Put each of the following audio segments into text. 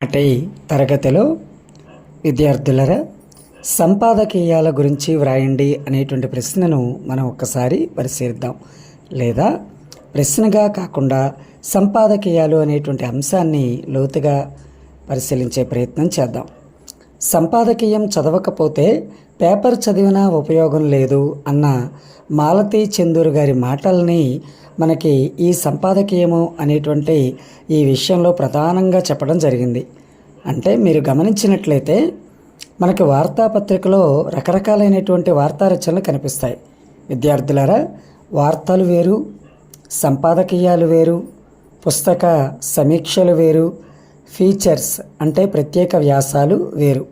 అంటే తరగతిలో విద్యార్థులరా సంపాదకీయాల గురించి వ్రాయండి అనేటువంటి ప్రశ్నను మనం ఒక్కసారి పరిశీలిద్దాం. లేదా ప్రశ్నగా కాకుండా సంపాదకీయాలు అనేటువంటి అంశాన్ని లోతుగా పరిశీలించే ప్రయత్నం చేద్దాం. సంపాదకీయం చదవకపోతే పేపర్ చదివినా ఉపయోగం లేదు అన్న మాలతీ చందూరు గారి మాటల్ని మనకి ఈ సంపాదకీయము అనేటువంటి ఈ విషయంలో ప్రధానంగా చెప్పడం జరిగింది. అంటే మీరు గమనించినట్లయితే మనకి వార్తాపత్రికలో రకరకాలైనటువంటి వార్తా రచనలు కనిపిస్తాయి. విద్యార్థులారా వార్తలు వేరు సంపాదకీయాలు వేరు పుస్తక సమీక్షలు వేరు ఫీచర్స్ అంటే ప్రత్యేక వ్యాసాలు వేరు.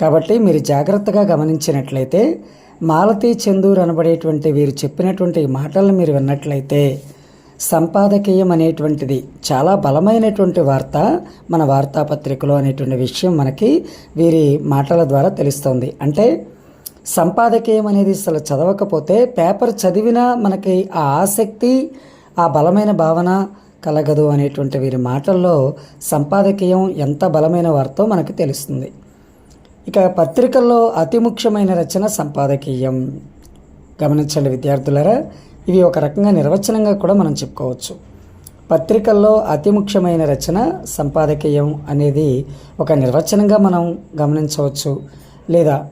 కాబట్టి మీరు జాగ్రత్తగా గమనించినట్లయితే మాలతీ చందూర్ అనబడేటువంటి వీరు చెప్పినటువంటి మాటలను మీరు విన్నట్లయితే సంపాదకీయం అనేటువంటిది చాలా బలమైనటువంటి వార్త మన వార్తాపత్రికలో అనేటువంటి విషయం మనకి వీరి మాటల ద్వారా తెలుస్తుంది. అంటే సంపాదకీయం అనేది అసలు చదవకపోతే పేపర్ చదివినా మనకి ఆ ఆసక్తి ఆ బలమైన భావన కలగదు అనేటువంటి వీరి మాటల్లో సంపాదకీయం ఎంత బలమైన వార్తో మనకు తెలుస్తుంది. ఇక పత్రికల్లో అతి ముఖ్యమైన రచన సంపాదకీయం. గమనించండి విద్యార్థులరా ఇవి ఒక రకంగా నిర్వచనంగా కూడా మనం చెప్పుకోవచ్చు. పత్రికల్లో అతి ముఖ్యమైన రచన సంపాదకీయం అనేది ఒక నిర్వచనంగా మనం గమనించవచ్చు. లేదా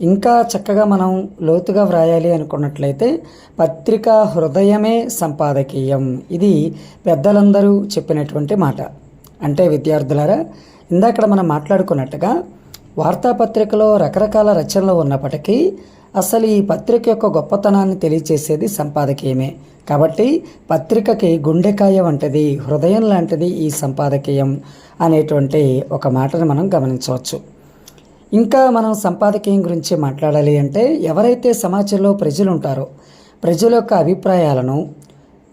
ఇంకా చక్కగా మనం లోతుగా వ్రాయాలి అనుకున్నట్లయితే పత్రిక హృదయమే సంపాదకీయం. ఇది పెద్దలందరూ చెప్పినటువంటి మాట. అంటే విద్యార్థులారా ఇందాక మనం మాట్లాడుకున్నట్టుగా వార్తాపత్రికలో రకరకాల రచనలు ఉన్నప్పటికీ అసలు ఈ పత్రిక యొక్క గొప్పతనాన్ని తెలియచేసేది సంపాదకీయమే. కాబట్టి పత్రికకి గుండెకాయ వంటిది హృదయం లాంటిది ఈ సంపాదకీయం అనేటువంటి ఒక మాటను మనం గమనించవచ్చు. ఇంకా మనం సంపాదకీయం గురించి మాట్లాడాలి అంటే ఎవరైతే సమాజంలో ప్రజలు ఉంటారో ప్రజల యొక్క అభిప్రాయాలను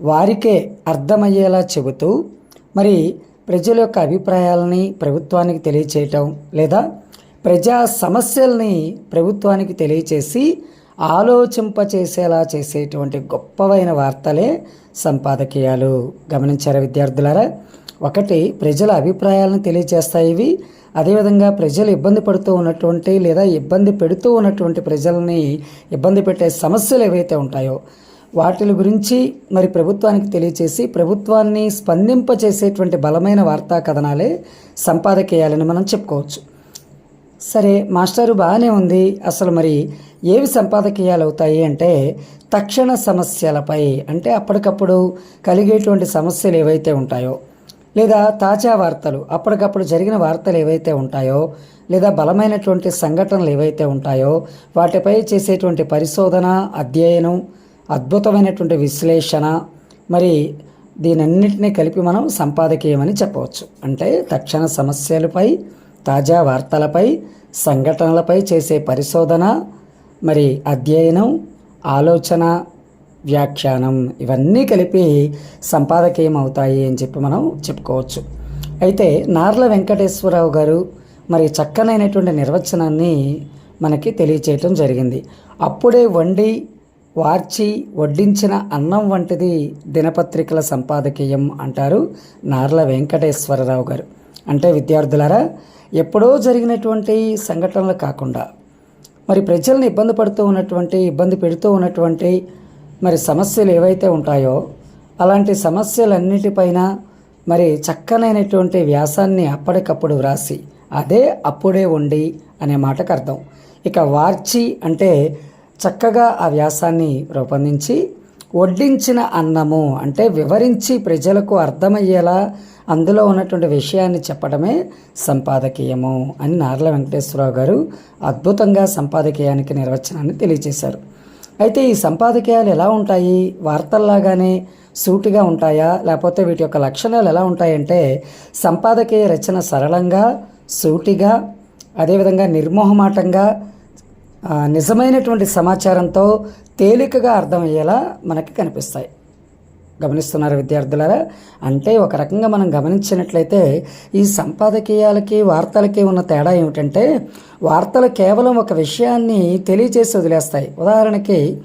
వారికే అర్థమయ్యేలా చెబుతూ మరి ప్రజల యొక్క అభిప్రాయాలని ప్రభుత్వానికి తెలియచేయటం లేదా ప్రజా సమస్యల్ని ప్రభుత్వానికి తెలియచేసి ఆలోచింపచేసేలా చేసేటువంటి గొప్పవైన వార్తలే సంపాదకీయాలు. గమనించారా విద్యార్థులారా? ఒకటి ప్రజల అభిప్రాయాలను తెలియజేస్తాయి ఇవి. అదేవిధంగా ప్రజలు ఇబ్బంది పడుతూ ఉన్నటువంటి లేదా ఇబ్బంది పెడుతూ ఉన్నటువంటి ప్రజల్ని ఇబ్బంది పెట్టే సమస్యలు ఏవైతే ఉంటాయో వాటి గురించి మరి ప్రభుత్వానికి తెలియచేసి ప్రభుత్వాన్ని స్పందింపచేసేటువంటి బలమైన వార్తా కథనాలే సంపాదకీయాలని మనం చెప్పుకోవచ్చు. సరే మాస్టారు బాగానే ఉంది. అసలు మరి ఏవి సంపాదకీయాలు అవుతాయి అంటే తక్షణ సమస్యలపై. అంటే అప్పటికప్పుడు కలిగేటువంటి సమస్యలు ఏవైతే ఉంటాయో లేదా తాజా వార్తలు అప్పటికప్పుడు జరిగిన వార్తలు ఏవైతే ఉంటాయో లేదా బలమైనటువంటి సంఘటనలు ఏవైతే ఉంటాయో వాటిపై చేసేటువంటి పరిశోధన అధ్యయనం అద్భుతమైనటువంటి విశ్లేషణ మరి దీనన్నింటినీ కలిపి మనం సంపాదకీయమని చెప్పవచ్చు. అంటే తక్షణ సమస్యలపై తాజా వార్తలపై సంఘటనలపై చేసే పరిశోధన మరి అధ్యయనం ఆలోచన వ్యాఖ్యానం ఇవన్నీ కలిపి సంపాదకీయం అవుతాయి అని చెప్పి మనం చెప్పుకోవచ్చు. అయితే నార్ల వెంకటేశ్వరరావు గారు మరి చక్కనైనటువంటి నిర్వచనాన్ని మనకి తెలియచేయటం జరిగింది. అప్పుడే వండి వార్చి వడ్డించిన అన్నం వంటిది దినపత్రికల సంపాదకీయం అంటారు నార్ల వెంకటేశ్వరరావు గారు. అంటే విద్యార్థులారా ఎప్పుడో జరిగినటువంటి సంఘటనలు కాకుండా మరి ప్రజల్ని ఇబ్బంది పడుతూ ఉన్నటువంటి ఇబ్బంది పెడుతూ ఉన్నటువంటి మరి సమస్యలు ఏవైతే ఉంటాయో అలాంటి సమస్యలన్నిటిపైన మరి చక్కనైనటువంటి వ్యాసాన్ని అప్పటికప్పుడు వ్రాసి అదే అప్పుడే ఉండి అనే మాటకు అర్థం. ఇక వార్చి అంటే చక్కగా ఆ వ్యాసాన్ని రూపొందించి వడ్డించిన అన్నము అంటే వివరించి ప్రజలకు అర్థమయ్యేలా అందులో ఉన్నటువంటి విషయాన్ని చెప్పడమే సంపాదకీయము అని నార్ల వెంకటేశ్వరరావు గారు అద్భుతంగా సంపాదకీయానికి నిర్వచనాన్ని తెలియజేశారు. అయితే ఈ సంపాదకీయాలు ఎలా ఉంటాయి? వార్తల్లాగానే సూటిగా ఉంటాయా? లేకపోతే వీటి యొక్క లక్షణాలు ఎలా ఉంటాయంటే సంపాదకీయ రచన సరళంగా సూటిగా అదేవిధంగా నిర్మోహమాటంగా నిజమైనటువంటి సమాచారంతో తేలికగా అర్థమయ్యేలా మనకి కనిపిస్తాయి. గమనిస్తున్నారు విద్యార్థులారా? అంటే ఒక రకంగా మనం గమనించినట్లయితే ఈ సంపాదకీయాలకి వార్తలకి ఉన్న తేడా ఏమిటంటే వార్తలు కేవలం ఒక విషయాన్ని తెలియజేసి వదిలేస్తాయి. ఉదాహరణకి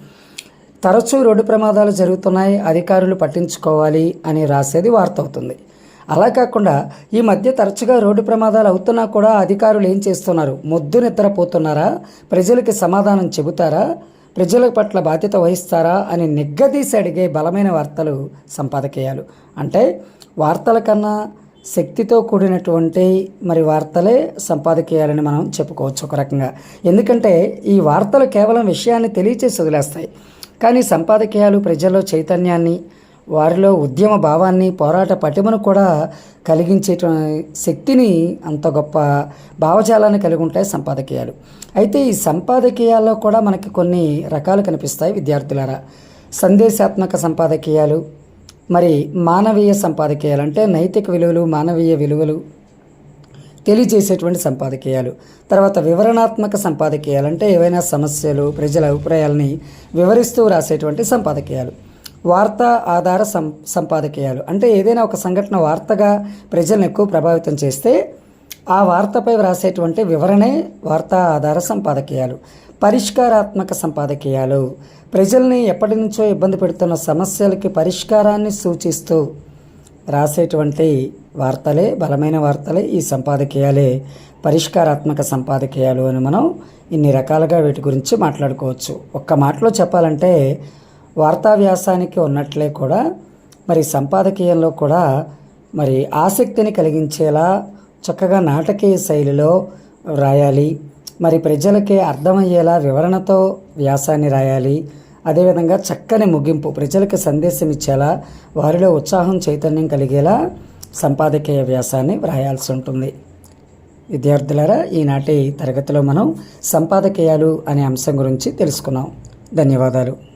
తరచూ రోడ్డు ప్రమాదాలు జరుగుతున్నాయి అధికారులు పట్టించుకోవాలి అని రాసేది వార్త అవుతుంది. అలా కాకుండా ఈ మధ్య తరచుగా రోడ్డు ప్రమాదాలు అవుతున్నా కూడా అధికారులు ఏం చేస్తున్నారు? మొద్దు నిద్రపోతున్నారా? ప్రజలకి సమాధానం చెబుతారా? ప్రజల పట్ల బాధ్యత వహిస్తారా? అని నిగ్గదీసి అడిగే బలమైన వార్తలు సంపాదకీయాలు. అంటే వార్తల కన్నా శక్తితో కూడినటువంటి మరి వార్తలే సంపాదకీయాలని మనం చెప్పుకోవచ్చు ఒక రకంగా. ఎందుకంటే ఈ వార్తలు కేవలం విషయాన్ని తెలియచేసి వదిలేస్తాయి. కానీ సంపాదకీయాలు ప్రజల్లో చైతన్యాన్ని వారిలో ఉద్యమ భావాన్ని పోరాట పటిమను కూడా కలిగించే శక్తిని అంత గొప్ప భావజాలాన్ని కలిగి ఉంటాయి సంపాదకీయాలు. అయితే ఈ సంపాదకీయాల్లో కూడా మనకి కొన్ని రకాలు కనిపిస్తాయి విద్యార్థులారా. సందేశాత్మక సంపాదకీయాలు మరి మానవీయ సంపాదకీయాలు అంటే నైతిక విలువలు మానవీయ విలువలు తెలియజేసేటువంటి సంపాదకీయాలు. తర్వాత వివరణాత్మక సంపాదకీయాలు అంటే ఏవైనా సమస్యలు ప్రజల అభిప్రాయాలని వివరిస్తూ రాసేటువంటి సంపాదకీయాలు. వార్తా ఆధార సం సంపాదకీయాలు. అంటే ఏదైనా ఒక సంఘటన వార్తగా ప్రజలను ఎక్కువ ప్రభావితం చేస్తే ఆ వార్తపై వ్రాసేటువంటి వివరణే వార్తా ఆధార సంపాదకీయాలు. పరిష్కారాత్మక సంపాదకీయాలు. ప్రజల్ని ఎప్పటి నుంచో ఇబ్బంది పెడుతున్న సమస్యలకి పరిష్కారాన్ని సూచిస్తూ రాసేటువంటి వార్తలే బలమైన వార్తలే ఈ సంపాదకీయాలే. పరిష్కారాత్మక సంపాదకీయాలు అని మనం ఇన్ని రకాలుగా వీటి గురించి మాట్లాడుకోవచ్చు. ఒక్క మాటలో చెప్పాలంటే వార్తా వ్యాసానికి ఉన్నట్లే కూడా మరి సంపాదకీయంలో కూడా మరి ఆసక్తిని కలిగించేలా చక్కగా నాటకీయ శైలిలో రాయాలి మరి ప్రజలకి అర్థమయ్యేలా వివరణతో వ్యాసాన్ని రాయాలి. అదేవిధంగా చక్కని ముగింపు ప్రజలకు సందేశం ఇచ్చేలా వారిలో ఉత్సాహం చైతన్యం కలిగేలా సంపాదకీయ వ్యాసాన్ని వ్రాయాల్సి ఉంటుంది. విద్యార్థులారా ఈనాటి తరగతిలో మనం సంపాదకీయాలు అనే అంశం గురించి తెలుసుకున్నాం. ధన్యవాదాలు.